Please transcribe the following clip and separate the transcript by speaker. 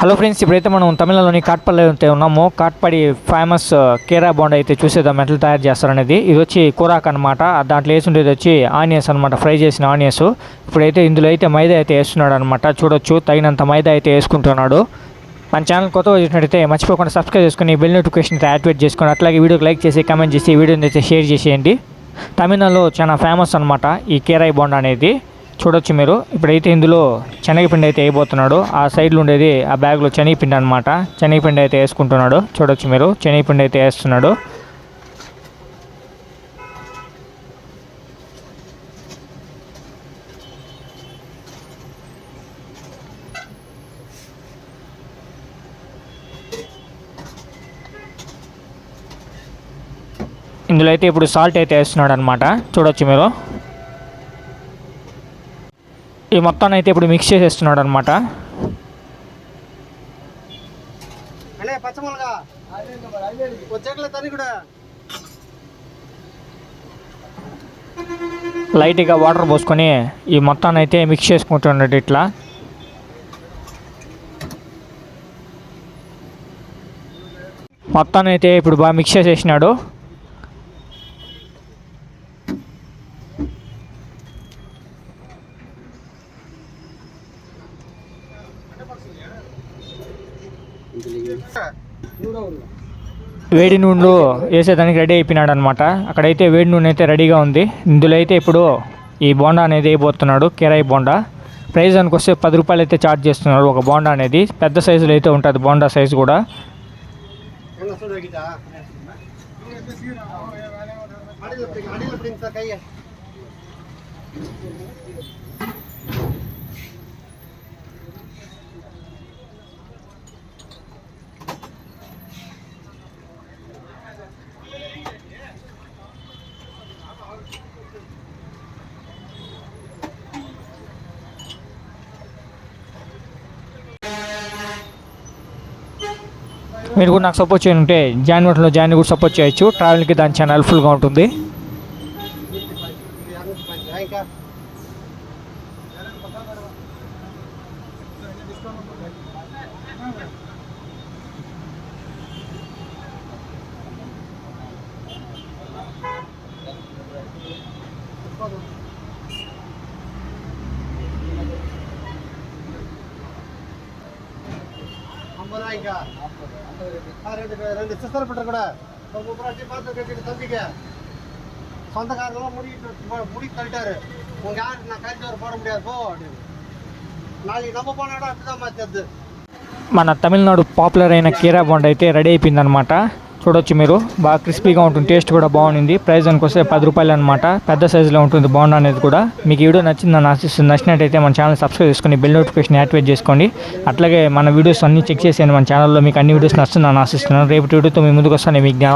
Speaker 1: Hello friends ఇప్పుడైతే మనం తమిళనాడులోని కాట్పల్లి అయితే ఉన్నామో. కాట్పడి ఫేమస్ uh, కేరా బాండ్ అయితే చూసేద్దాం ఎట్లా తయారు చేస్తారనేది. ఇది వచ్చి కూరాక్ అనమాట దాంట్లో వేసి ఉండేది వచ్చి ఆనియన్స్ అనమాట ఫ్రై చేసిన ఆనియన్స్. ఇప్పుడైతే ఇందులో అయితే మైదా అయితే వేస్తున్నాడు అనమాట చూడొచ్చు తగినంత మైదా అయితే వేసుకుంటున్నాడు. మన ఛానల్ కొత్త వచ్చినట్టయితే మర్చిపోకుండా సబ్స్క్రైబ్ చేసుకుని బెల్ నోటిఫికేషన్ యాక్టివేట్ చేసుకుని అట్లాగే వీడియోకి లైక్ చేసి కామెంట్ చేసి వీడియోని అయితే షేర్ చేసేయండి. తమిళనాడులో చాలా ఫేమస్ అనమాట ఈ కేరాయి బాండ్ అనేది. చూడొచ్చు మీరు. ఇప్పుడైతే ఇందులో శనగపిండి అయితే వేయబోతున్నాడు. ఆ సైడ్లో ఉండేది ఆ బ్యాగ్లో శనగపిండి అనమాట శనగపిండి అయితే వేసుకుంటున్నాడు. చూడొచ్చు మీరు. శనగపిండి అయితే వేస్తున్నాడు. ఇందులో అయితే ఇప్పుడు సాల్ట్ అయితే వేస్తున్నాడు అనమాట చూడొచ్చు మీరు. ఈ మొత్తాన్ని అయితే ఇప్పుడు మిక్స్ చేసేస్తున్నాడు అనమాట లైట్గా వాటర్ పోసుకొని ఈ మొత్తాన్ని అయితే మిక్స్ చేసుకుంటున్నాడు ఇట్లా. మొత్తాన్ని అయితే ఇప్పుడు బాగా మిక్స్ చేసేసినాడు. వేడి నూనెలో వేసేదానికి రెడీ అయిపోయినాడు అనమాట అక్కడైతే వేడి నూనె అయితే రెడీగా ఉంది. ఇందులో అయితే ఇప్పుడు ఈ బోండా అనేది వేయబోతున్నాడు కిరాయి బోండా. ప్రైస్ దానికి వస్తే పది రూపాయలు అయితే ఛార్జ్ చేస్తున్నాడు ఒక బోండా అనేది. పెద్ద సైజులో అయితే ఉంటుంది బోండా సైజు కూడా. మీరు కూడా నాకు సపోర్ట్ చేయండి ఉంటే జాయిన్ కూడా సపోర్ట్ చేయొచ్చు. ట్రావెల్కి దాని చాలా హెల్ప్ఫుల్గా ఉంటుంది.
Speaker 2: ఇంకా ஐம்பது ரூபாய்க்கா ஆ, ரெண்டு பே- ரெண்டு சிஸ்டர் பட்டர் கூட ஒரு முப்பது ரூபாய் பார்த்து கட்டிட்டு தம்பிக்க சொந்தக்காரங்களாம் முடிட்டு மு- முடி தள்ளிட்டாரு உங்க யாருக்கு நான் கழிச்சு வர போட முடியாது போ அப்படின்னு நாளைக்கு நம்ம போன இடம் அப்படிதான் மாத்தது
Speaker 1: మన తమిళనాడు పాపులర్ అయిన కీరా బోండా అయితే రెడీ అయిపోయింది అనమాట చూడొచ్చు మీరు. బాగా క్రిస్పీగా ఉంటుంది టేస్ట్ కూడా బాగుంది ప్రైస్ అనుకొస్తే పది రూపాయలు అనమాట పెద్ద సైజులో ఉంటుంది బోండా అనేది కూడా. మీకు వీడియో నచ్చిందని ఆశిస్తుంది నచ్చినట్టయితే మన ఛానల్ సబ్స్క్రైబ్ చేసుకొని బెల్ నోటిఫికేషన్ యాక్టివేట్ చేసుకోండి. అట్లాగే మన వీడియోస్ అన్ని చెక్ చేసేయండి మన ఛానల్లో. మీకు అన్ని వీడియోస్ నచ్చిందని ఆశిస్తున్నాను. రేపు వీడియోతో మీ ముందుకు వస్తాను మీ జ్ఞాన